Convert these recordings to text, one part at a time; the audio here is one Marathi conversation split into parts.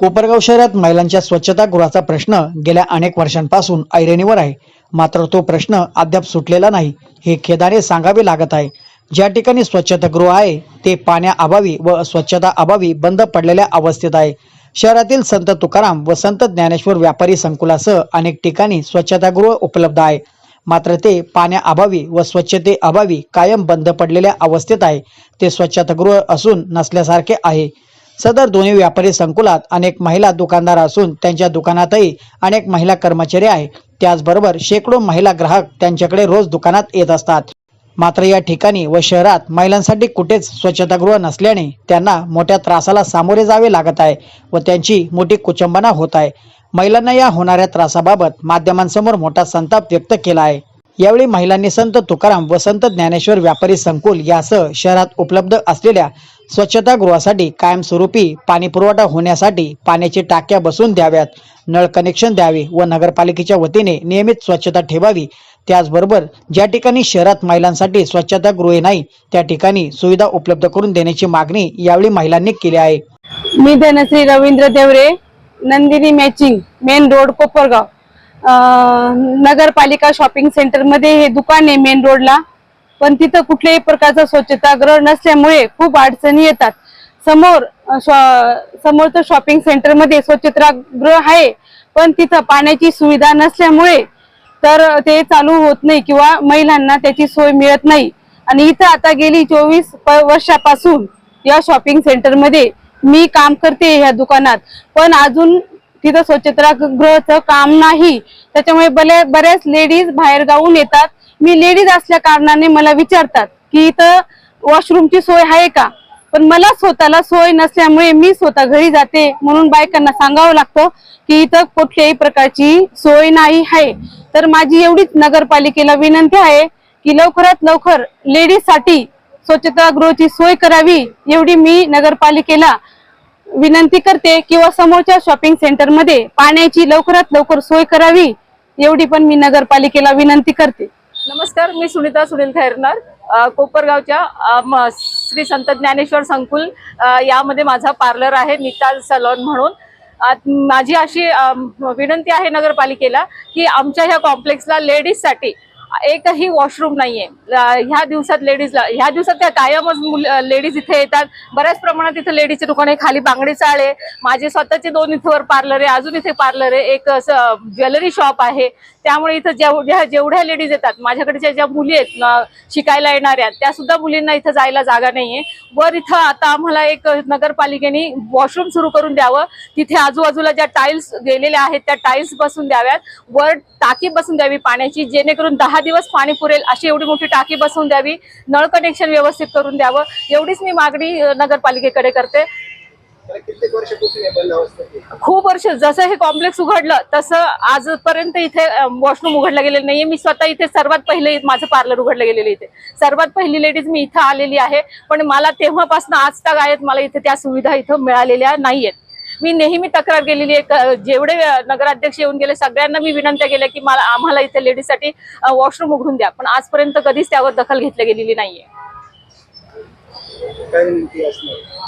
कोपरगाव शहरात महिलांच्या स्वच्छतागृहाचा प्रश्न गेल्या अनेक वर्षांपासून ऐरणीवर आहे. मात्र तो प्रश्न अद्याप सुटलेला नाही हे खेदाने सांगावे लागत आहे. ज्या ठिकाणी स्वच्छतागृह आहे ते पाण्याअभावी व स्वच्छता अभावी बंद पडलेल्या अवस्थेत आहे. शहरातील संत तुकाराम व संत ज्ञानेश्वर व्यापारी संकुलासह अनेक ठिकाणी स्वच्छतागृह उपलब्ध आहे. मात्र ते पाण्याअभावी व स्वच्छतेअभावी कायम बंद पडलेल्या अवस्थेत आहे. ते स्वच्छतागृह असून नसल्यासारखे आहे. सदर दोन्ही व्यापारी संकुलात अनेक महिला दुकानदार असून त्यांच्या दुकानातही अनेक महिला कर्मचारी आहे त्याचबरोबर शेकडो महिला ग्राहक त्यांच्याकडे रोज दुकानात येत असतात. मात्र या ठिकाणी व शहरात महिलांसाठी कुठेच स्वच्छतागृह नसल्याने त्यांना मोठ्या त्रासाला सामोरे जावे लागत आहे व त्यांची मोठी कुचंबना होत आहे. महिलांना या होणाऱ्या त्रासाबाबत माध्यमांसमोर मोठा संताप व्यक्त केला आहे. यावेळी महिलांनी संत तुकाराम व संत ज्ञानेश्वर व्यापारी संकुल यासह शहरात उपलब्ध असलेल्या स्वच्छतागृहासाठी कायमस्वरूपी पाणी पुरवठा होण्यासाठी पाण्याची टाक्या बसवून द्याव्यात. नळ कनेक्शन द्यावे व नगरपालिकेच्या वतीने नियमित स्वच्छता ठेवावी. त्याचबरोबर ज्या ठिकाणी शहरात महिलांसाठी स्वच्छतागृहे नाही त्या ठिकाणी सुविधा उपलब्ध करून देण्याची मागणी यावेळी महिलांनी केली आहे. मी Dhanashree Ravindra Deore Nandini matching main road Kopargaon. नगरपालिका शॉपिंग सेंटरमध्ये हे दुकान आहे मेन रोडला पण तिथं कुठल्याही प्रकारचा स्वच्छतागृह नसल्यामुळे खूप अडचणी येतात. समोर शॉ- समोरचं शॉपिंग सेंटरमध्ये स्वच्छतागृह आहे पण तिथं पाण्याची सुविधा नसल्यामुळे तर ते चालू होत नाही किंवा महिलांना त्याची सोय मिळत नाही. आणि इथं आता गेली चोवीस वर्षापासून या शॉपिंग सेंटरमध्ये मी काम करते ह्या दुकानात. पण अजून तिथं स्वच्छतागृहाचं काम नाही. त्याच्यामुळे बऱ्या बऱ्याच लेडीज बाहेर गावून येतात. मी लेडीज असल्या कारणाने मला विचारतात की इथं वॉशरूमची सोय आहे का? पण मला स्वतःला सोय नसल्यामुळे मी स्वतः घरी जाते म्हणून बायकांना सांगावं लागतं की इथं कुठल्याही प्रकारची सोय नाही आहे. तर माझी एवढीच नगरपालिकेला विनंती आहे की लवकरात लवकर लेडीजसाठी स्वच्छतागृहाची सोय करावी एवढी मी नगरपालिकेला विनंती करते किंवा समोरच्या शॉपिंग सेंटरमध्ये पाण्याची लवकरात लवकर सोय करावी एवढी पण मी नगरपालिकेला विनंती करते. नमस्कार मी सुनीता सुनील खैरनार कोपरगावच्या म- श्री संत ज्ञानेश्वर संकुल यामध्ये माझा पार्लर आहे निताल सलॉन म्हणून. माझी अशी विनंती आहे नगरपालिकेला की आमच्या ह्या कॉम्प्लेक्सला लेडीजसाठी एकही वॉशरूम नाहीये. ह्या दिवसात लेडीजला ह्या दिवसात त्या कायमच लेडीज इथे येतात. बऱ्याच प्रमाणात इथे लेडीजचे दुकान आहे खाली बांगडी चाळ आहे. माझे स्वतःचे दोन इथेवर पार्लर आहे. अजून इथे पार्लर आहे. एक ज्वेलरी शॉप आहे. त्यामुळे इथं जेवढ्या जेवढ्या लेडीज येतात माझ्याकडच्या ज्या मुली आहेत शिकायला येणाऱ्या त्या सुद्धा मुलींना इथं जायला जागा नाहीये. वर इथं आता आम्हाला एक नगरपालिकेने वॉशरूम सुरू करून द्यावं. तिथे आजूबाजूला ज्या टाईल्स गेलेल्या आहेत त्या टाईल्स बसून द्याव्यात. वर टाकी बसून द्यावी पाण्याची जेणेकरून दहा दिवस पाणी पुरेल अशी एवढी मोठी टाकी बसवून द्यावी नळ कनेक्शन व्यवस्थित करून द्यावं एवढीच मी मागणी नगरपालिकेकडे करते. खूप वर्ष जसं हे कॉम्प्लेक्स उघडलं तसं आजपर्यंत इथे वॉशरूम उघडलं गेलेलं नाहीये. मी स्वतः इथे सर्वात पहिले माझं पार्लर उघडलं गेलेलं इथे. सर्वात पहिली लेडीज मी इथं आलेली आहे. पण मला तेव्हापासून आज तक आहेत मला इथे त्या सुविधा इथं मिळालेल्या नाहीयेत. मी नेहमी तक्रार केलेली आहे. जेवढे नगराध्यक्ष येऊन गेले सगळ्यांना मी विनंत्या केल्या की मला आम्हाला इथे लेडीजसाठी वॉशरूम उघडून द्या. पण आजपर्यंत कधीच त्यावर दखल घेतली गेलेली नाहीये.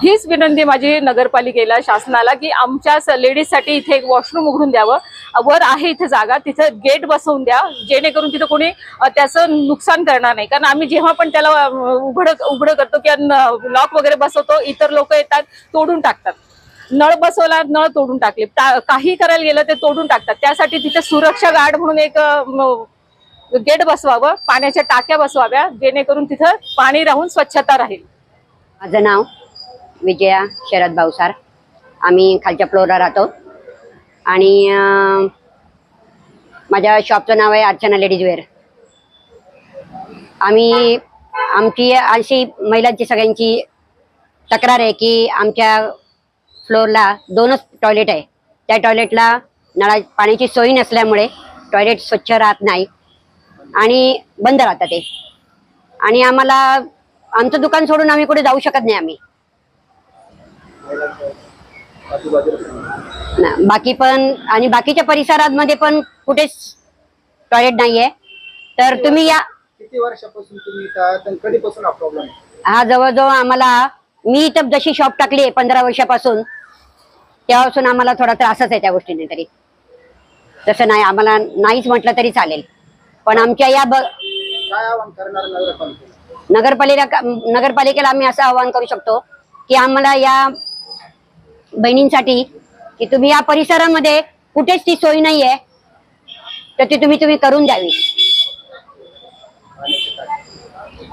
हीच विनंती माझी नगरपालिकेला शासनाला की आमच्या लेडीजसाठी इथे एक वॉशरूम उघडून द्यावं. वर आहे इथे जागा तिथं गेट बसवून द्या. जेणेकरून तिथं कोणी त्याचं नुकसान करणार नाही. कारण आम्ही जेव्हा पण त्याला उघड उघड करतो किंवा लॉक वगैरे बसवतो इतर लोक येतात तोडून टाकतात. नळ बसवला नळ तोडून टाकले. काही करायला गेलं ते तोडून टाकतात. त्यासाठी तिथे सुरक्षा गार्ड म्हणून एक गेट बसवावं पाण्याच्या टाक्या बसवाव्या जेणेकरून तिथं पाणी राहून स्वच्छता राहील. माझं नाव विजया शरद भावसार आम्ही खालच्या फ्लोअरला राहतो. आणि माझ्या शॉपचं नाव आहे अर्चना लेडीज वेअर. आम्ही आमची अशी महिलांची सगळ्यांची तक्रार आहे की आमच्या फ्लोअरला दोनच टॉयलेट आहे. त्या टॉयलेटला नळा पाण्याची सोय नसल्यामुळे टॉयलेट स्वच्छ राहत नाही आणि बंद राहतं ते. आणि आम्हाला आमचं दुकान सोडून आम्ही कुठे जाऊ शकत नाही आम्ही. बाकी पण आणि बाकीच्या परिसरांमध्ये पण कुठेच टॉयलेट नाहीये. तर तुम्ही या. किती वर्षापासून तुम्ही हा हा जवळजवळ आम्हाला मी इथं जशी शॉप टाकली आहे पंधरा वर्षापासून तेव्हापासून आम्हाला थोडा त्रासच आहे त्या गोष्टीने तरी. तसं नाही आम्हाला नाहीच म्हटलं तरी चालेल. पण आमच्या या ब नगरपालिका नगरपालिकेला आम्ही असं आवाहन करू शकतो की आम्हाला या बहिणींसाठी की तुम्ही या परिसरामध्ये कुठेच ती सोय नाहीये तर ती तुम्ही तुम्ही करून द्यावी.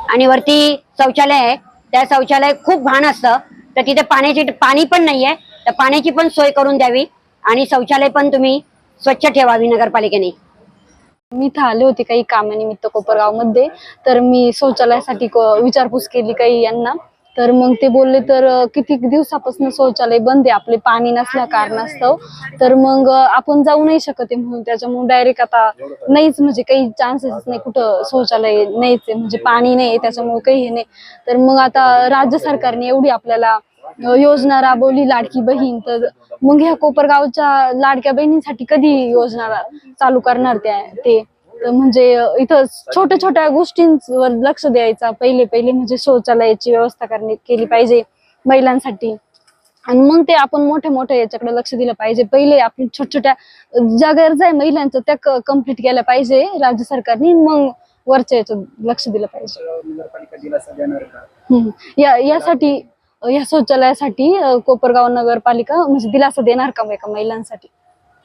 आणि वरती शौचालय आहे त्या शौचालय खूप घाण असतं तर तिथे पाण्याची पाणी पण नाहीये तर पाण्याची पण सोय करून द्यावी आणि शौचालय पण तुम्ही स्वच्छ ठेवावी नगरपालिकेने मी इथं आले होते काही कामानिमित्त कोपरगावमध्ये. तर मी शौचालयासाठी विचारपूस केली काही यांना. तर मग ते बोलले तर किती दिवसापासून शौचालय बंद आहे? आपले पाणी नसल्या कारणास्तव. तर मग आपण जाऊ नाही शकत आहे म्हणून त्याच्यामुळे डायरेक्ट आता नाहीच म्हणजे काही चान्सेस नाही कुठं शौचालय नाहीच आहे म्हणजे पाणी नाही त्याच्यामुळे काही हे नाही. तर मग आता राज्य सरकारने एवढी आपल्याला योजना राबवली लाडकी बहीण तर मग ह्या कोपरगावच्या लाडक्या बहिणींसाठी कधी योजना चालू करणार त्या ते? म्हणजे इथं छोट्या छोट्या गोष्टींवर लक्ष द्यायचा पहिले पहिले म्हणजे शौचालयाची व्यवस्था करणे केली पाहिजे महिलांसाठी. आणि मग ते आपण मोठ्या मोठ्या याच्याकडे लक्ष दिलं पाहिजे. पहिले आपण छोट्या छोट्या ज्या गरजा आहे महिलांचं त्या कंप्लीट केल्या पाहिजे राज्य सरकारने मग वरच्या याच्यात लक्ष दिलं पाहिजे. यासाठी या शौचालयासाठी कोपरगाव नगरपालिका म्हणजे दिलासा देणार का एका महिलांसाठी?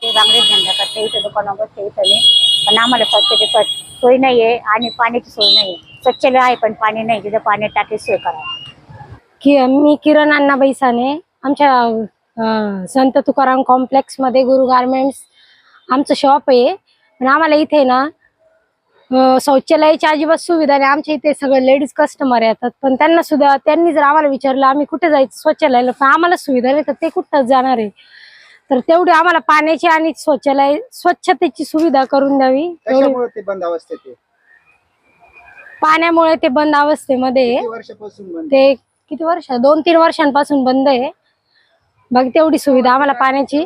ते बांगडे धंदा करते इथं दुकानावर बसते इथं मी पण आम्हाला स्वच्छते प- सोय नाहीये आणि पाण्याची सोय नाहीये. स्वच्छालय आहे पण पाणी नाही. तिथं पाणी टाकी सोय करा. की मी किरण अण्णाबाई साने आमच्या संत तुकाराम कॉम्प्लेक्समध्ये गुरु गारमेंट्स आमचं शॉप आहे. पण आम्हाला इथे ना शौचालयाची अजिबात सुविधा नाही. आमच्या इथे सगळे लेडीज कस्टमर येतात. पण त्यांना सुद्धा त्यांनी जर आम्हाला विचारलं आम्ही कुठे जायचं शौचालयाला? पण आम्हाला सुविधा नाही. तर ते कुठं जाणार आहे? तर तेवढी आम्हाला पाण्याची आणि शौचालय स्वच्छतेची सुविधा करून द्यावी. तेवढी कशामुळे ते बंद अवस्थेत आहे? पाण्यामुळे ते बंद अवस्थेमध्ये आहे. किती वर्षापासून बंद ते किती वर्ष? दोन तीन वर्षांपासून बंद आहे. बाकी तेवढी सुविधा आम्हाला पाण्याची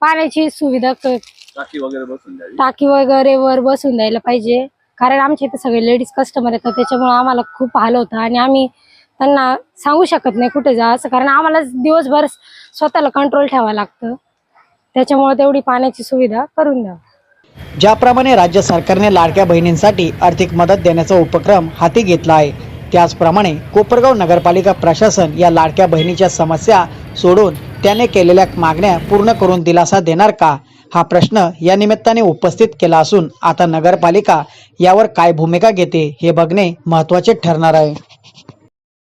पाण्याची सुविधा क- टाकी वगैरे वर बसून द्यायला पाहिजे. कारण आमच्या इथे सगळे लेडीज कस्टमर येतात त्याच्यामुळे आम्हाला खूप हाल होतं. आणि आम्ही त्यांना सांगू शकत नाही कुठे जा असं कारण आम्हाला दिवसभर स्वतःला कंट्रोल ठेवावं लागतं. त्याच्यामुळे तेवढी पाण्याची सुविधा करून द्या ज्याप्रमाणे राज्य सरकारने लाडक्या बहिणींसाठी आर्थिक मदत देण्याचा उपक्रम हाती घेतला आहे त्याचप्रमाणे कोपरगाव नगरपालिका प्रशासन या लाडक्या बहिणीच्या समस्या सोडून त्याने केलेल्या मागण्या पूर्ण करून दिलासा देणार का? हा प्रश्न या निमित्ताने उपस्थित केला असून आता नगरपालिका यावर काय भूमिका घेते हे बघणे महत्त्वाचे ठरणार आहे.